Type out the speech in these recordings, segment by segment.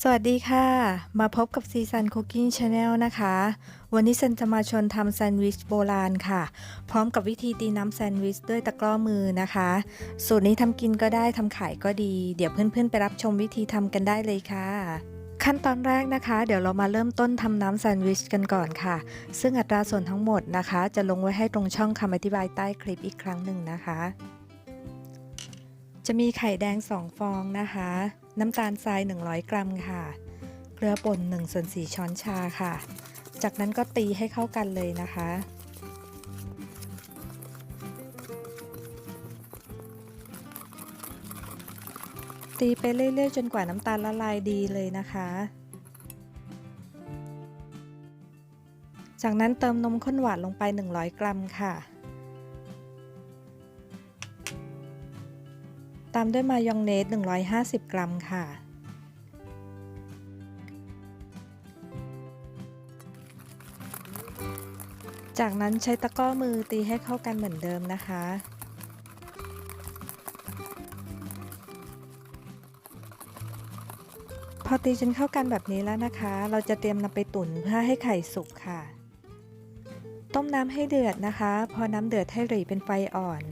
สวัสดีค่ะ มาพบกับซีซันคุกกิ้งชาแนลนะคะ วันนี้ซันจะมาชวนทำแซนด์วิชโบราณค่ะ พร้อมกับวิธีตีน้ำแซนด์วิชด้วยตะกร้อมือนะคะ สูตรนี้ทำกินก็ได้ทำขายก็ดี เดี๋ยวเพื่อนๆไปรับชมวิธีทำกันได้เลยค่ะ ขั้นตอนแรกนะคะ เดี๋ยวเรามาเริ่มต้นทำน้ำแซนด์วิชกันก่อนค่ะ ซึ่งอัตราส่วนทั้งหมดนะคะ จะลงไว้ให้ตรงช่องคำอธิบายใต้คลิปอีกครั้งหนึ่งนะคะ จะมีไข่แดง 2 ฟองนะคะ น้ำตาลทราย 100 กรัมค่ะ เกลือป่น1ส่วน4ช้อนชาค่ะ จากนั้นก็ตีให้เข้ากันเลยนะคะ ตีไปเรื่อยๆ จนกว่าน้ำตาลละลายดีเลยนะคะ จากนั้นเติมนมข้นหวานลงไป 100 กรัมค่ะ ตามด้วยมายองเนส 150 กรัมค่ะ จากนั้นใช้ตะกร้อมือตีให้เข้ากันเหมือนเดิมนะคะ พอตีจนเข้ากันแบบนี้แล้วนะคะ เราจะเตรียมนำไปตุ๋นเพื่อให้ไข่สุกค่ะ ต้มน้ำให้เดือดนะคะ พอน้ำเดือดให้หรี่เป็นไฟอ่อน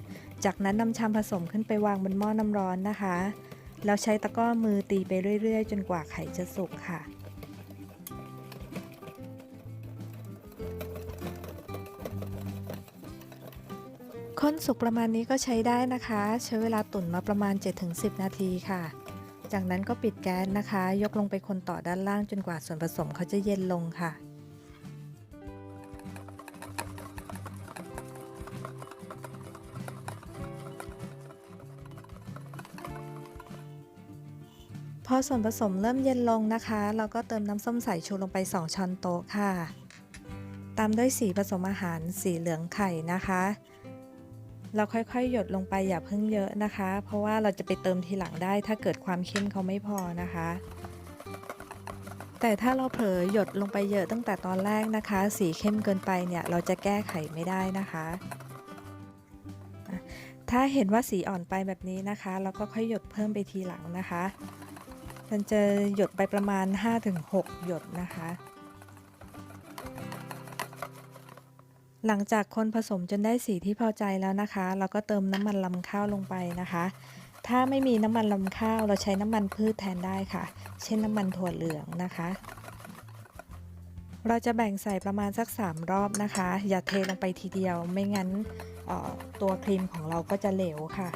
จากนั้นนำชามผสมขึ้นไปวางบนหม้อน้ำร้อนนะคะ แล้วใช้ตะกร้อมือตีไปเรื่อย ๆ จนกว่าไข่จะสุกค่ะ ข้นสุกประมาณนี้ก็ใช้ได้นะคะ ใช้เวลาตุ๋นมาประมาณ 7-10 นาทีค่ะ จากนั้นก็ปิดแก๊สนะคะ ยกลงไปคนต่อด้านล่างจนกว่าส่วนผสมเขาจะเย็นลงค่ะ อส่วนผสมเริ่มเย็นลงนะคะ เราก็เติมน้ำส้มสายชูลงไป 2 ช้อนโต๊ะค่ะ ตามด้วยสีผสมอาหารสีเหลืองไข่นะคะ เราค่อยๆ หยดลงไปอย่าเพิ่งเยอะนะคะ เพราะว่าเราจะไปเติมทีหลังได้ถ้าเกิดความเข้มเขาไม่พอนะคะ แต่ถ้าเราเผลอหยดลงไปเยอะตั้งแต่ตอนแรกนะคะ สีเข้มเกินไปเนี่ยเราจะแก้ไขไม่ได้นะคะอะถ้าเห็นว่าสีอ่อนไปแบบนี้นะคะ เราก็ค่อยหยดเพิ่มไปทีหลังนะคะ มันจะหยดไปประมาณ 5-6 หยดนะคะ หลังจากคนผสมจนได้สีที่พอใจแล้วนะคะ เราก็เติมน้ำมันลำข้าวลงไปนะคะ ถ้าไม่มีน้ำมันลำข้าวเราใช้น้ำมันพืชแทนได้ค่ะ เช่นน้ำมันถั่วเหลืองนะคะ เราจะแบ่งใส่ประมาณสัก 3 รอบนะคะ อย่าเทลงไปทีเดียวไม่งั้นออตัวครีมของเราก็จะเหลวค่ะ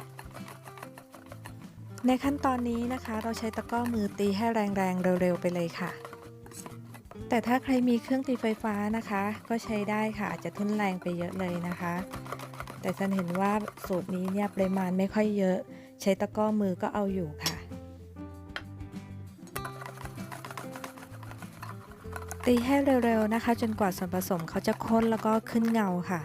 ในขั้นตอนนี้นะคะ เราใช้ตะกร้อมือตีให้แรงๆเร็วๆไปเลยค่ะ แต่ถ้าใครมีเครื่องตีไฟฟ้านะคะ ก็ใช้ได้ค่ะอาจจะทุนแรงไปเยอะเลยนะคะ แต่ฉันเห็นว่าสูตรนี้เนี่ยปริมาณไม่ค่อยเยอะ ใช้ตะกร้อมือก็เอาอยู่ค่ะ ตีให้เร็วๆนะคะ จนกว่าส่วนผสมเขาจะข้นแล้วก็ขึ้นเงาค่ะ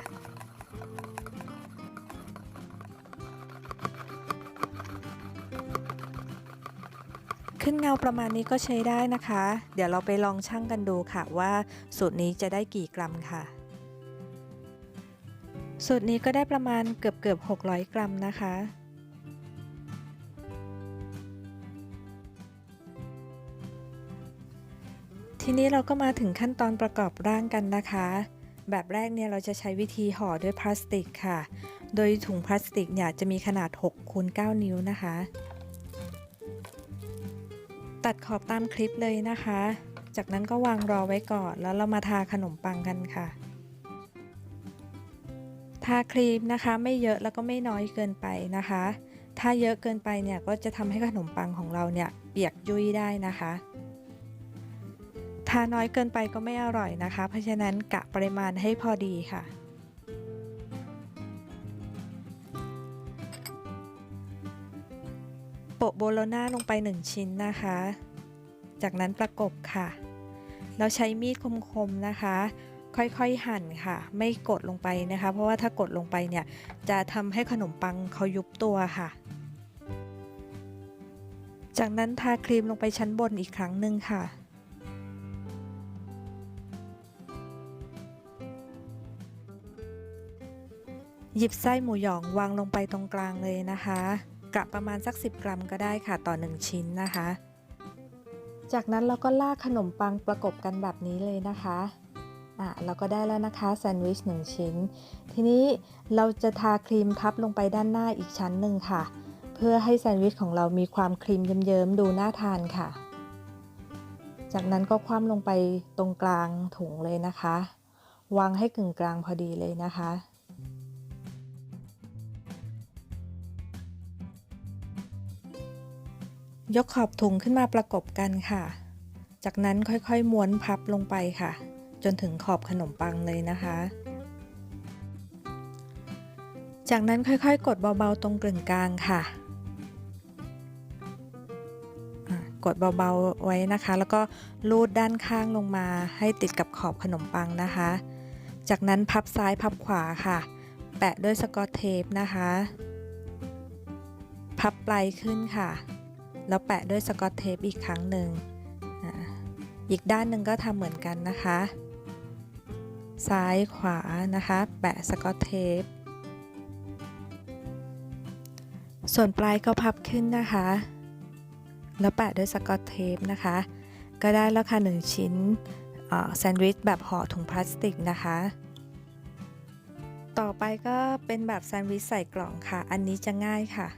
ขึ้นเงาประมาณนี้ก็ใช้ได้นะคะ เดี๋ยวเราไปลองชั่งกันดูค่ะว่าสูตรนี้จะได้กี่กรัมค่ะ สูตรนี้ก็ได้ประมาณเกือบเกือบ600 กรัมนะคะทีนี้เราก็มาถึงขั้นตอนประกอบร่างกันนะคะ แบบแรกเนี่ยเราจะใช้วิธีห่อด้วยพลาสติกค่ะ โดยถุงพลาสติกเนี่ยจะมีขนาด6คูณ9นิ้วนะคะ ตัดขอบตามคลิปเลยนะคะ จากนั้นก็วางรอไว้ก่อนแล้วเรามาทาขนมปังกันค่ะ ทาครีมนะคะไม่เยอะแล้วก็ไม่น้อยเกินไปนะคะ ถ้าเยอะเกินไปเนี่ยก็จะทำให้ขนมปังของเราเนี่ยเปียกยุ่ยได้นะคะ ทาน้อยเกินไปก็ไม่อร่อยนะคะ เพราะฉะนั้นกะปริมาณให้พอดีค่ะ โปะโบโลน่าลงไป 1 ชิ้นนะคะ จากนั้นประกบค่ะ เราใช้มีดคมๆนะคะ ค่อยๆหั่นค่ะ ไม่กดลงไปนะคะ เพราะว่าถ้ากดลงไปเนี่ย จะทำให้ขนมปังเขายุบตัวค่ะ จากนั้นทาครีมลงไปชั้นบนอีกครั้งหนึ่งค่ะหยิบไส้หมูหยองวางลงไปตรงกลางเลยนะคะ กะประมาณสัก 10 กรัมก็ได้ค่ะต่อ 1 ชิ้นนะคะ จากนั้นเราก็ลากขนมปังประกบกันแบบนี้เลยนะคะอะเราก็ได้แล้วนะคะแซนด์วิชหนึ่งชิ้น ทีนี้เราจะทาครีมทับลงไปด้านหน้าอีกชั้นหนึ่งค่ะ เพื่อให้แซนด์วิชของเรามีความครีมเยิ้มๆดูน่าทานค่ะ จากนั้นก็คว่ำลงไปตรงกลางถุงเลยนะคะ วางให้กึ่งกลางพอดีเลยนะคะ ยกขอบถุงขึ้นมาประกบกันค่ะ จากนั้นค่อยๆ ม้วนพับลงไปค่ะ จนถึงขอบขนมปังเลยนะคะ จากนั้นค่อยๆ กดเบาๆ ตรงกลึ่งกลางค่ะอะ กดเบาๆ ไว้นะคะ แล้วก็ลูดด้านข้างลงมาให้ติดกับขอบขนมปังนะคะ จากนั้นพับซ้ายพับขวาค่ะ แปะด้วยสกอตเทปนะคะ พับปลายขึ้นค่ะ แล้วแปะด้วยสกอตเทปอีกครั้งหนึ่งอะอีกด้านหนึ่งก็ทำเหมือนกันนะคะ ซ้ายขวานะคะ แปะสกอตเทป ส่วนปลายก็พับขึ้นนะคะ แล้วแปะด้วยสกอตเทปนะคะ ก็ได้แล้วค่ะ1ชิ้นแซนด์วิชแบบห่อถุงพลาสติกนะคะ ต่อไปก็เป็นแบบแซนด์วิชใส่กล่องค่ะ อันนี้จะง่ายค่ะ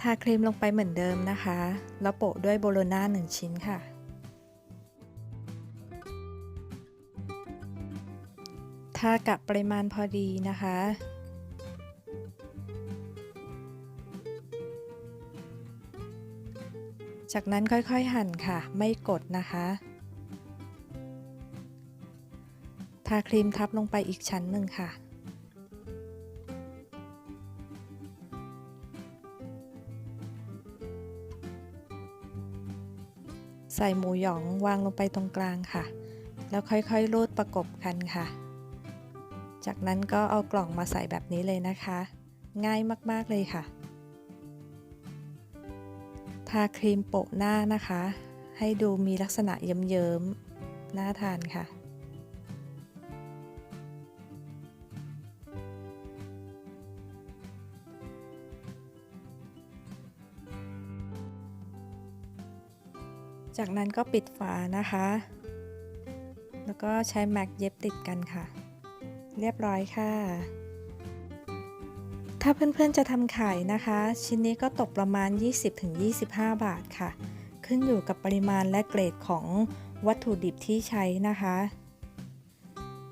ทาครีมลงไปเหมือนเดิมนะคะ แล้วโปะด้วยโบโลน่า1ชิ้นค่ะ ทากับปริมาณพอดีนะคะ จากนั้นค่อยๆหั่นค่ะ ไม่กดนะคะ ทาครีมทับลงไปอีกชั้นหนึ่งค่ะ ใส่หมูหยองวางลงไปตรงกลางค่ะ แล้วค่อยๆรูดประกบกันค่ะ จากนั้นก็เอากล่องมาใส่แบบนี้เลยนะคะ ง่ายมากๆเลยค่ะ ทาครีมโปะหน้านะคะ ให้ดูมีลักษณะเยิ้มๆน่าทานค่ะ จากนั้นก็ปิดฝานะคะ แล้วก็ใช้แม็กเย็บติดกันค่ะ เรียบร้อยค่ะ ถ้าเพื่อนๆจะทำขายนะคะ ชิ้นนี้ก็ตกประมาณ 20-25 บาทค่ะ ขึ้นอยู่กับปริมาณและเกรดของวัตถุดิบที่ใช้นะคะ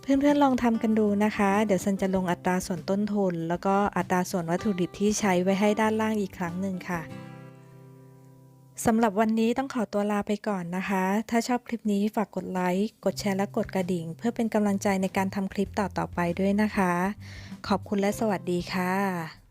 เพื่อนๆลองทำกันดูนะคะ เดี๋ยวซันจะลงอัตราส่วนต้นทุน แล้วก็อัตราส่วนวัตถุดิบที่ใช้ไว้ให้ด้านล่างอีกครั้งหนึ่งค่ะ สำหรับวันนี้ต้องขอตัวลาไปก่อนนะคะ ถ้าชอบคลิปนี้ฝากกดไลค์ กดแชร์และกดกระดิ่ง เพื่อเป็นกำลังใจในการทำคลิปต่อๆไปด้วยนะคะ ขอบคุณและสวัสดีค่ะ